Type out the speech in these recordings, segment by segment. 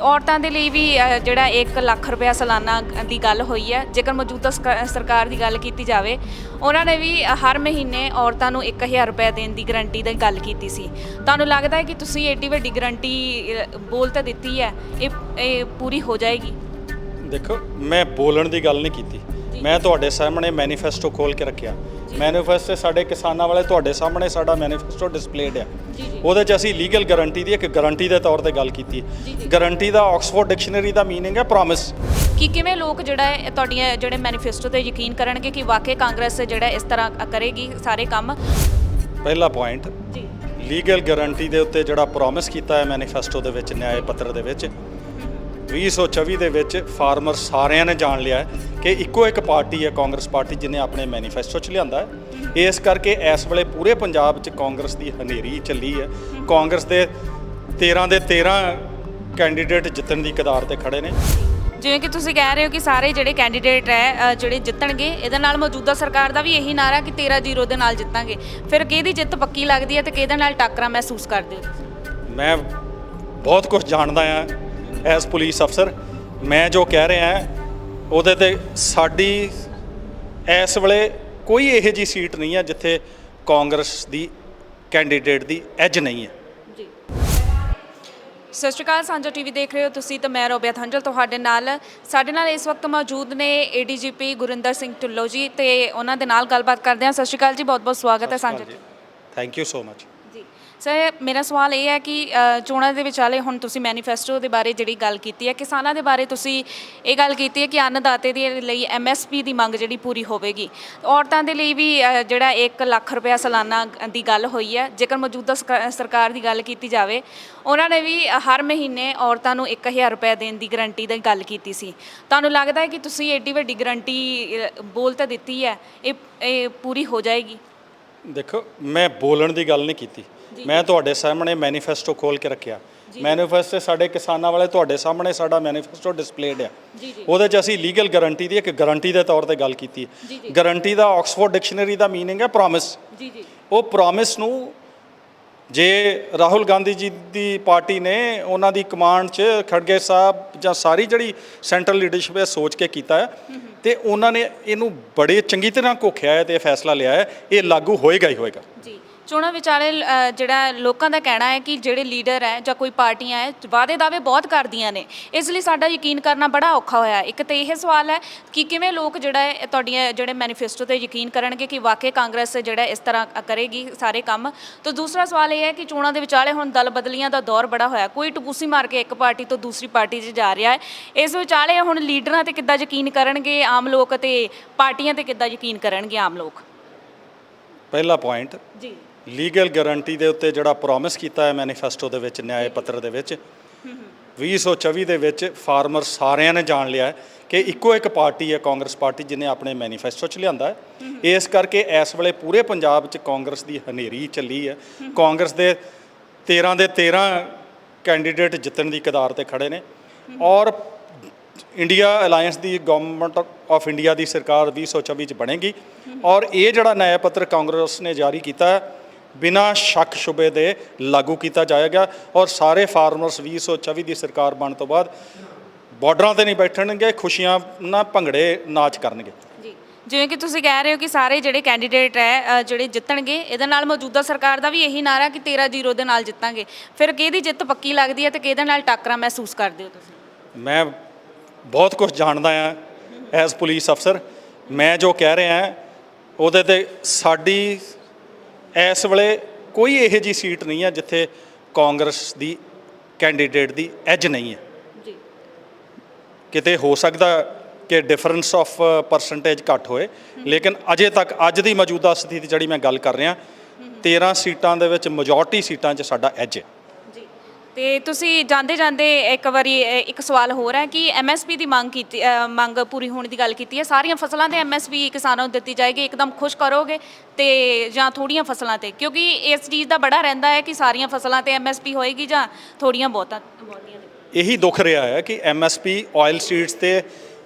ਔਰਤਾਂ ਦੇ ਲਈ ਵੀ ਅ, ਜਿਹੜਾ 1 ਲੱਖ ਰੁਪਇਆ ਸਾਲਾਨਾ ਦੀ ਗੱਲ ਹੋਈ ਹੈ ਜੇਕਰ ਮੌਜੂਦਾ ਸਕ ਸਰਕਾਰ ਦੀ ਗੱਲ ਕੀਤੀ ਜਾਵੇ ਉਹਨਾਂ ਨੇ ਵੀ ਹਰ ਮਹੀਨੇ ਔਰਤਾਂ ਨੂੰ 1000 ਰੁਪਏ ਦੇਣ ਦੀ ਗਰੰਟੀ ਦੀ ਗੱਲ ਕੀਤੀ ਸੀ। ਤੁਹਾਨੂੰ ਲੱਗਦਾ ਹੈ ਕਿ ਤੁਸੀਂ ਏਡੀ ਵੱਡੀ ਗਰੰਟੀ ਅ, ਬੋਲ ਤਾਂ ਦਿੱਤੀ ਹੈ ਇਹ ਇਹ ਪੂਰੀ ਹੋ ਜਾਏਗੀ? ਦੇਖੋ ਮੈਂ ਬੋਲਣ ਦੀ ਗੱਲ ਨਹੀਂ ਕੀਤੀ। ਮੈਂ ਤੁਹਾਡੇ ਸਾਹਮਣੇ ਮੈਨੀਫੈਸਟੋ ਖੋਲ ਕੇ ਰੱਖਿਆ। ਮੈਨੀਫੈਸਟੋ ਸਾਡੇ ਕਿਸਾਨਾਂ ਵਾਲੇ ਤੁਹਾਡੇ ਸਾਹਮਣੇ ਸਾਡਾ ਮੈਨੀਫੈਸਟੋ ਡਿਸਪਲੇਡ ਆ। ਉਹਦੇ 'ਚ ਅਸੀਂ ਲੀਗਲ ਗਾਰੰਟੀ ਦੀ ਇੱਕ ਗਾਰੰਟੀ ਦੇ ਤੌਰ ਤੇ ਗੱਲ ਕੀਤੀ ਗਾਰੰਟੀ ਦਾ ਆਕਸਫੋਰਡ ਡਿਕਸ਼ਨਰੀ ਦਾ ਮੀਨਿੰਗ ਹੈ ਪ੍ਰੋਮਿਸ ਕਿ ਕਿਵੇਂ ਲੋਕ ਜਿਹੜਾ ਹੈ ਤੁਹਾਡੀਆਂ ਜਿਹੜੇ ਮੈਨੀਫੈਸਟੋ ਤੇ ਯਕੀਨ ਕਰਨਗੇ ਕਿ ਵਾਕਈ ਕਾਂਗਰਸ ਜਿਹੜਾ ਇਸ ਤਰ੍ਹਾਂ ਕਰੇਗੀ ਸਾਰੇ ਕੰਮ? ਪਹਿਲਾ ਪੁਆਇੰਟ ਜੀ। ਲੀਗਲ ਗਾਰੰਟੀ ਦੇ ਉੱਤੇ ਜਿਹੜਾ ਪ੍ਰੋਮਿਸ ਕੀਤਾ ਹੈ ਮੈਨੀਫੈਸਟੋ ਦੇ ਵਿੱਚ ਨਿਆਏ ਪੱਤਰ ਦੇ ਵਿੱਚ 2024 ਦੇ ਵਿੱਚ ਫਾਰਮਰ ਸਾਰਿਆਂ ਨੇ ਜਾਣ ਲਿਆ ਹੈ। ਕਿ ਇੱਕੋ ਇੱਕ ਪਾਰਟੀ ਹੈ ਕਾਂਗਰਸ ਪਾਰਟੀ ਜਿਹਨੇ ਆਪਣੇ ਮੈਨੀਫੈਸਟੋ 'ਚ ਲਿਆਂਦਾ ਹੈ। ਇਸ ਕਰਕੇ ਇਸ ਵੇਲੇ ਪੂਰੇ ਪੰਜਾਬ 'ਚ ਕਾਂਗਰਸ ਦੀ ਹਨੇਰੀ ਚੱਲੀ ਹੈ। ਕਾਂਗਰਸ ਦੇ 13 ਦੇ 13 ਕੈਂਡੀਡੇਟ ਜਿੱਤਣ ਦੀ ਕਦਾਰ ਤੇ ਖੜੇ ਨੇ। ਜਿਵੇਂ ਕਿ ਤੁਸੀਂ ਕਹਿ ਰਹੇ ਹੋ ਕਿ ਸਾਰੇ ਜਿਹੜੇ ਕੈਂਡੀਡੇਟ ਹੈ ਜਿਹੜੇ ਜਿੱਤਣਗੇ ਇਹਦੇ ਨਾਲ ਮੌਜੂਦਾ ਸਰਕਾਰ ਦਾ ਵੀ ਇਹੀ ਨਾਰਾ ਕਿ 13-0 ਦੇ ਨਾਲ ਜਿੱਤਾਂਗੇ। ਫਿਰ ਕਿਹਦੀ ਜਿੱਤ ਪੱਕੀ ਲੱਗਦੀ ਹੈ ਤੇ ਕਿਹਦੇ ਨਾਲ ਟੱਕਰਾਂ ਮਹਿਸੂਸ ਕਰਦੇ ਹੋ? ਮੈਂ ਬਹੁਤ ਕੁਝ ਜਾਣਦਾ ਹਾਂ ਐਸ ਪੁਲਿਸ ਅਫਸਰ। ਮੈਂ ਜੋ ਕਹਿ ਰਿਹਾ ਹਾਂ ਉਹਦੇ ਤੇ ਸਾਡੀ ਇਸ ਵੇਲੇ ਕੋਈ ਇਹੋ ਜੀ ਸੀਟ ਨਹੀਂ ਹੈ ਜਿੱਥੇ ਕਾਂਗਰਸ ਦੀ ਕੈਂਡੀਡੇਟ ਦੀ ਐਜ ਨਹੀਂ ਹੈ। ਜੀ। ਸਤਿ ਸ਼੍ਰੀ ਅਕਾਲ ਸਾਂਝਾ ਟੀਵੀ ਦੇਖ ਰਹੇ ਹੋ ਤੁਸੀਂ ਤੇ ਮੈਂ ਰੋਬਿਆ ਥੰਜਲ ਤੁਹਾਡੇ ਨਾਲ। ਸਾਡੇ ਨਾਲ ਇਸ ਵਕਤ ਮੌਜੂਦ ਨੇ ਏਡੀਜੀਪੀ ਗੁਰਿੰਦਰ ਸਿੰਘ ਢਿੱਲੋਂ ਜੀ ਤੇ ਉਹਨਾਂ ਦੇ ਨਾਲ ਗੱਲਬਾਤ ਕਰਦੇ ਹਾਂ। ਸਤਿ ਸ਼੍ਰੀ ਅਕਾਲ ਜੀ ਬਹੁਤ ਬਹੁਤ ਸਵਾਗਤ ਹੈ ਸਾਂਝਾ thank you so much sir ਮੇਰਾ ਸਵਾਲ ਇਹ ਹੈ ਕਿ ਅ, ਚੋਣਾਂ ਦੇ ਵਿਚਾਲੇ ਹੁਣ ਤੁਸੀਂ ਮੈਨੀਫੈਸਟੋ ਦੇ ਬਾਰੇ ਜਿਹੜੀ ਗੱਲ ਕੀਤੀ ਹੈ ਕਿਸਾਨਾਂ ਦੇ ਬਾਰੇ ਤੁਸੀਂ ਇਹ ਗੱਲ ਕੀਤੀ ਹੈ ਕਿ ਅੰਨਦਾਤੇ ਦੇ ਲਈ ਐਮਐਸਪੀ ਦੀ ਮੰਗ ਜਿਹੜੀ ਪੂਰੀ ਹੋਵੇਗੀ। ਔਰਤਾਂ ਦੇ ਲਈ ਵੀ ਅ, ਜਿਹੜਾ 1 ਲੱਖ ਰੁਪਇਆ ਸਾਲਾਨਾ ਦੀ ਗੱਲ ਹੋਈ ਹੈ ਜੇਕਰ ਮੌਜੂਦਾ ਸਰਕਾ- ਸਰਕਾਰ ਦੀ ਗੱਲ ਕੀਤੀ ਜਾਵੇ ਉਹਨਾਂ ਨੇ ਵੀ ਹਰ ਮਹੀਨੇ ਔਰਤਾਂ ਨੂੰ 1000 ਰੁਪਏ ਦੇਣ ਦੀ ਗਰੰਟੀ ਦੀ ਗੱਲ ਕੀਤੀ ਸੀ। ਤੁਹਾਨੂੰ ਲੱਗਦਾ ਹੈ ਕਿ ਤੁਸੀਂ ਏਡੀ ਵੱਡੀ ਗਰੰਟੀ ਅ, ਬੋਲ ਤਾਂ ਦਿੱਤੀ ਹੈ ਇਹ ਇਹ ਪੂਰੀ ਹੋ ਜਾਏਗੀ? ਦੇਖੋ ਮੈਂ ਬੋਲਣ ਦੀ ਗੱਲ ਨਹੀਂ ਕੀਤੀ। ਮੈਂ ਤੁਹਾਡੇ ਸਾਹਮਣੇ ਮੈਨੀਫੈਸਟੋ ਖੋਲ ਕੇ ਰੱਖਿਆ। ਮੈਨੀਫੈਸਟੋ ਸਾਡੇ ਕਿਸਾਨਾਂ ਵਾਲੇ ਤੁਹਾਡੇ ਸਾਹਮਣੇ ਸਾਡਾ ਮੈਨੀਫੈਸਟੋ ਡਿਸਪਲੇਡ ਆ। ਉਹਦੇ 'ਚ ਅਸੀਂ ਲੀਗਲ ਗਾਰੰਟੀ ਦੀ ਇੱਕ ਗਾਰੰਟੀ ਦੇ ਤੌਰ ਤੇ ਗੱਲ ਕੀਤੀ। ਜੀ। ਗਾਰੰਟੀ ਦਾ ਆਕਸਫੋਰਡ ਡਿਕਸ਼ਨਰੀ ਦਾ ਮੀਨਿੰਗ ਹੈ ਪ੍ਰੋਮਿਸ। ਜੀ ਜੀ। ਉਹ ਪ੍ਰੋਮਿਸ ਨੂੰ ਜੇ ਰਾਹੁਲ ਗਾਂਧੀ ਜੀ ਦੀ ਪਾਰਟੀ ਨੇ ਉਹਨਾਂ ਦੀ ਕਮਾਂਡ 'ਚ ਖੜਗੇ ਸਾਹਿਬ ਜਾਂ ਸਾਰੀ ਜਿਹੜੀ ਸੈਂਟਰਲ ਲੀਡਰਸ਼ਿਪ ਹੈ ਸੋਚ ਕੇ ਕੀਤਾ ਹੈ। ਤੇ ਉਹਨਾਂ ਨੇ ਇਹਨੂੰ ਬੜੇ ਚੰਗੀ ਤਰ੍ਹਾਂ ਘੋਖਿਆ ਹੈ ਤੇ ਇਹ ਫੈਸਲਾ ਲਿਆ ਹੈ। ਇਹ ਲਾਗੂ ਹੋਏਗਾ ਹੀ ਹੋਏਗਾ। ਜੀ। ਚੋਣਾਂ ਵਿਚਾਲੇ ਅ, ਜਿਹੜਾ ਲੋਕਾਂ ਦਾ ਕਹਿਣਾ ਹੈ ਕਿ ਜਿਹੜੇ ਲੀਡਰ ਹੈ ਜਾਂ ਕੋਈ ਪਾਰਟੀਆਂ ਹੈ ਵਾਅਦੇ ਦਾਅਵੇ ਬਹੁਤ ਕਰਦੀਆਂ ਨੇ। ਇਸ ਲਈ ਸਾਡਾ ਯਕੀਨ ਕਰਨਾ ਬੜਾ ਔਖਾ ਹੋਇਆ ਹੈ। ਇੱਕ ਤੇ ਇਹ ਸਵਾਲ ਹੈ ਕਿ ਕਿਵੇਂ ਲੋਕ ਜਿਹੜਾ ਹੈ ਤੁਹਾਡੀਆਂ ਜਿਹੜੇ ਮੈਨੀਫੈਸਟੋ ਤੇ ਯਕੀਨ ਕਰਨਗੇ ਕਿ ਵਾਕਈ ਕਾਂਗਰਸ ਜਿਹੜਾ ਇਸ ਤਰ੍ਹਾਂ ਕਰੇਗੀ ਸਾਰੇ ਕੰਮ? ਤੋਂ ਦੂਸਰਾ ਸਵਾਲ ਇਹ ਹੈ ਕਿ ਚੋਣਾਂ ਦੇ ਵਿਚਾਲੇ ਹੁਣ ਦਲ ਬਦਲੀਆਂ ਦਾ ਦੌਰ ਬੜਾ ਹੋਇਆ। ਕੋਈ ਟਪੂਸੀ ਮਾਰ ਕੇ ਇੱਕ ਪਾਰਟੀ ਤੋਂ ਦੂਸਰੀ ਪਾਰਟੀ 'ਚ ਜਾ ਰਿਹਾ ਹੈ। ਇਸ ਵਿਚਾਲੇ ਹੁਣ ਲੀਡਰਾਂ ਤੇ ਕਿੱਦਾਂ ਯਕੀਨ ਕਰਨਗੇ ਆਮ ਲੋਕ ਤੇ ਪਾਰਟੀਆਂ ਤੇ ਕਿੱਦਾਂ ਯਕੀਨ ਕਰਨਗੇ ਆਮ ਲੋਕ? ਪਹਿਲਾ ਪੁਆਇੰਟ ਜੀ। ਲੀਗਲ ਗਾਰੰਟੀ ਦੇ ਉੱਤੇ ਜਿਹੜਾ ਪ੍ਰੋਮਿਸ ਕੀਤਾ ਹੈ ਮੈਨੀਫੈਸਟੋ ਦੇ ਵਿੱਚ ਨਿਆਏ ਪੱਤਰ ਦੇ ਵਿੱਚ 2024 ਦੇ ਵਿੱਚ ਫਾਰਮਰ ਸਾਰਿਆਂ ਨੇ ਜਾਣ ਲਿਆ ਹੈ ਕਿ ਇੱਕੋ ਇੱਕ ਪਾਰਟੀ ਹੈ ਕਾਂਗਰਸ ਪਾਰਟੀ ਜਿਹਨੇ ਆਪਣੇ ਮੈਨੀਫੈਸਟੋ 'ਚ ਲਿਆਂਦਾ ਹੈ। ਇਸ ਕਰਕੇ ਇਸ ਵੇਲੇ ਪੂਰੇ ਪੰਜਾਬ 'ਚ ਕਾਂਗਰਸ ਦੀ ਹਨੇਰੀ ਚੱਲੀ ਹੈ। ਕਾਂਗਰਸ ਦੇ 13 ਦੇ 13 ਕੈਂਡੀਡੇਟ ਜਿੱਤਣ ਦੀ ਕਦਾਰ ਤੇ ਖੜੇ ਨੇ ਔਰ ਇੰਡੀਆ ਅਲਾਈਅੰਸ ਦੀ ਗਵਰਨਮੈਂਟ ਆਫ ਇੰਡੀਆ ਦੀ ਸਰਕਾਰ 2024 ਚ ਬਣੇਗੀ ਔਰ ਇਹ ਜਿਹੜਾ ਨਿਆਂ ਪੱਤਰ ਕਾਂਗਰਸ ਨੇ ਜਾਰੀ ਕੀਤਾ ਹੈ ਬਿਨਾਂ ਸ਼ੱਕ ਸ਼ੁਬੇ ਦੇ ਲਾਗੂ ਕੀਤਾ ਜਾਏਗਾ ਔਰ ਸਾਰੇ ਫਾਰਮਰਸ 2024 ਦੀ ਸਰਕਾਰ ਬਣਨ ਤੋਂ ਬਾਅਦ ਬਾਰਡਰਾਂ ਤੇ ਨਹੀਂ ਬੈਠਣਗੇ ਖੁਸ਼ੀਆਂ ਨਾਲ ਭੰਗੜੇ ਨਾਚ ਕਰਨਗੇ। ਜੀ ਜਿਵੇਂ ਕਿ ਤੁਸੀਂ ਕਹਿ ਰਹੇ ਹੋ ਕਿ ਸਾਰੇ ਜਿਹੜੇ ਕੈਂਡੀਡੇਟ ਹੈ ਜਿਹੜੇ ਜਿੱਤਣਗੇ ਇਹਦੇ ਨਾਲ ਮੌਜੂਦਾ ਸਰਕਾਰ ਦਾ ਵੀ ਇਹੀ ਨਾਰਾ ਕਿ 13-0 ਦੇ ਨਾਲ ਜਿੱਤਾਂਗੇ। ਫਿਰ ਕਿਹਦੀ ਜਿੱਤ ਪੱਕੀ ਲੱਗਦੀ ਹੈ ਤੇ ਕਿਹਦੇ ਨਾਲ ਟੱਕਰਾਂ ਮਹਿਸੂਸ ਕਰਦੇ ਹੋ ਤੁਸੀਂ? ਮੈਂ ਬਹੁਤ ਕੁਝ ਜਾਣਦਾ ਹਾਂ ਐਸ ਪੁਲਿਸ ਅਫਸਰ। ਮੈਂ ਜੋ ਕਹਿ ਰਿਹਾ ਹਾਂ ਉਹਦੇ ਤੇ ਸਾਡੀ ਇਸ ਵੇਲੇ ਕੋਈ ਇਹੋ ਜੀ ਸੀਟ ਨਹੀਂ ਹੈ ਜਿੱਥੇ ਕਾਂਗਰਸ ਦੀ ਕੈਂਡੀਡੇਟ ਦੀ ਐਜ ਨਹੀਂ ਹੈ। ਜੀ। ਕਿਤੇ ਹੋ ਸਕਦਾ ਕਿ ਡਿਫਰੈਂਸ ਆਫ ਪਰਸੈਂਟੇਜ ਘੱਟ ਹੋਏ ਲੇਕਿਨ ਅਜੇ ਤੱਕ ਅੱਜ ਦੀ ਮੌਜੂਦਾ ਸਥਿਤੀ ਜਿਹੜੀ ਮੈਂ ਗੱਲ ਕਰ ਰਿਹਾ 13 ਸੀਟਾਂ ਦੇ ਵਿੱਚ ਮੈਜੋਰਟੀ ਸੀਟਾਂ 'ਚ ਸਾਡਾ ਐਜ ਹੈ। ਤੇ ਤੁਸੀਂ ਜਾਂਦੇ ਜਾਂਦੇ ਇੱਕ ਵਾਰੀ ਅ, ਇੱਕ ਸਵਾਲ ਹੋਰ ਹੈ ਕਿ ਐਮਐਸਪੀ ਦੀ ਮੰਗ ਕੀਤੀ ਅ, ਮੰਗ ਪੂਰੀ ਹੋਣ ਦੀ ਗੱਲ ਕੀਤੀ ਹੈ। ਸਾਰੀਆਂ ਫਸਲਾਂ ਤੇ ਐਮਐਸਪੀ ਕਿਸਾਨਾਂ ਨੂੰ ਦਿੱਤੀ ਜਾਏਗੀ ਇੱਕਦਮ ਖੁਸ਼ ਕਰੋਗੇ ਤੇ ਜਾਂ ਥੋੜੀਆਂ ਫਸਲਾਂ ਤੇ। ਕਿਉਂਕਿ ਇਸ ਚੀਜ਼ ਦਾ ਬੜਾ ਰਹਿੰਦਾ ਹੈ ਕਿ ਸਾਰੀਆਂ ਫਸਲਾਂ ਤੇ ਐਮਐਸਪੀ ਹੋਏਗੀ ਜਾਂ ਥੋੜੀਆਂ ਬਹੁਤਾਂ। ਬਹੁਤੀਆਂ ਤੇ ਇਹੀ ਦੁੱਖ ਰਿਹਾ ਹੈ ਕਿ ਐਮਐਸਪੀ ਆਇਲ ਸੀਡਸ ਤੇ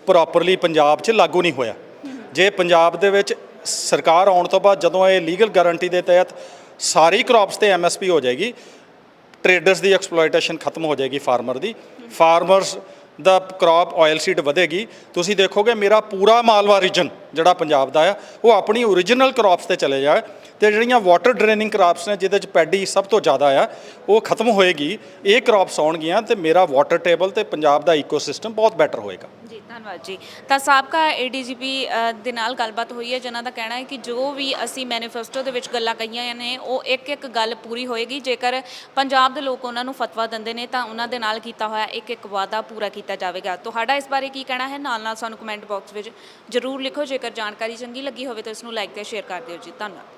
ਪ੍ਰੋਪਰਲੀ ਪੰਜਾਬ 'ਚ ਲਾਗੂ ਨਹੀਂ ਹੋਇਆ। ਜੇ ਪੰਜਾਬ ਦੇ ਵਿੱਚ ਸਰਕਾਰ ਆਉਣ ਤੋਂ ਬਾਅਦ ਜਦੋਂ ਇਹ ਲੀਗਲ ਗਾਰੰਟੀ ਦੇ ਤਹਿਤ ਸਾਰੀ ਕ੍ਰੌਪਸ ਤੇ ਐਮਐਸਪੀ ਹੋ ਜਾਏਗੀ ਟਰੇਡਰਸ ਦੀ ਐਕਸਪਲੋਇਟੇਸ਼ਨ ਖਤਮ ਹੋ ਜਾਏਗੀ ਫਾਰਮਰ ਦੀ। ਫਾਰਮਰਸ ਦਾ ਕ੍ਰੌਪ ਆਇਲ ਸੀਡ ਵਧੇਗੀ। ਤੁਸੀਂ ਦੇਖੋਗੇ ਮੇਰਾ ਪੂਰਾ ਮਾਲਵਾ ਰੀਜਨ ਜਿਹੜਾ ਪੰਜਾਬ ਦਾ ਆ, ਉਹ ਆਪਣੀ ਓਰੀਜਨਲ ਕ੍ਰੌਪਸ ਤੇ ਚਲੇ ਜਾਏ ਤੇ ਜਿਹੜੀਆਂ ਵਾਟਰ ਡਰੇਨਿੰਗ ਕ੍ਰੌਪਸ ਨੇ, ਜਿਹਦੇ ਚ ਪੈਡੀ ਸਭ ਤੋਂ ਜ਼ਿਆਦਾ ਆ, ਉਹ ਖਤਮ ਹੋਏਗੀ। ਇਹ ਕ੍ਰੌਪਸ ਆਉਣਗੀਆਂ ਤੇ ਮੇਰਾ ਵਾਟਰ ਟੇਬਲ ਤੇ ਪੰਜਾਬ ਦਾ ਇਕੋਸਿਸਟਮ ਬਹੁਤ ਬੈਟਰ ਹੋਏਗਾ। ਧੰਨਵਾਦ ਜੀ। ਤਾਂ ਸਾਬਕਾ ਏਡੀਜੀਪੀ ਦੇ ਨਾਲ ਗੱਲਬਾਤ ਹੋਈ ਹੈ, ਜਿਨ੍ਹਾਂ ਦਾ ਕਹਿਣਾ ਹੈ ਕਿ ਜੋ ਵੀ ਅਸੀਂ ਮੈਨੀਫੈਸਟੋ ਦੇ ਵਿੱਚ ਗੱਲਾਂ ਕਹੀਆਂ ਨੇ, ਉਹ ਇੱਕ ਇੱਕ ਗੱਲ ਪੂਰੀ ਹੋਏਗੀ। ਜੇਕਰ ਪੰਜਾਬ ਦੇ ਲੋਕ ਉਹਨਾਂ ਨੂੰ ਫਤਵਾ ਦਿੰਦੇ ਨੇ, ਤਾਂ ਉਹਨਾਂ ਦੇ ਨਾਲ ਕੀਤਾ ਹੋਇਆ ਇੱਕ ਇੱਕ ਵਾਅਦਾ ਪੂਰਾ ਕੀਤਾ ਜਾਵੇਗਾ। ਤੁਹਾਡਾ ਇਸ ਬਾਰੇ ਕੀ ਕਹਿਣਾ ਹੈ? ਨਾਲ ਨਾਲ ਸਾਨੂੰ ਕਮੈਂਟ ਬਾਕਸ ਵਿੱਚ ਜਰੂਰ ਲਿਖੋ। ਜੇਕਰ ਜਾਣਕਾਰੀ ਚੰਗੀ ਲੱਗੀ ਹੋਵੇ, ਤਾਂ ਇਸ ਨੂੰ ਲਾਈਕ ਤੇ ਸ਼ੇਅਰ ਕਰ ਦਿਓ ਜੀ। ਧੰਨਵਾਦ।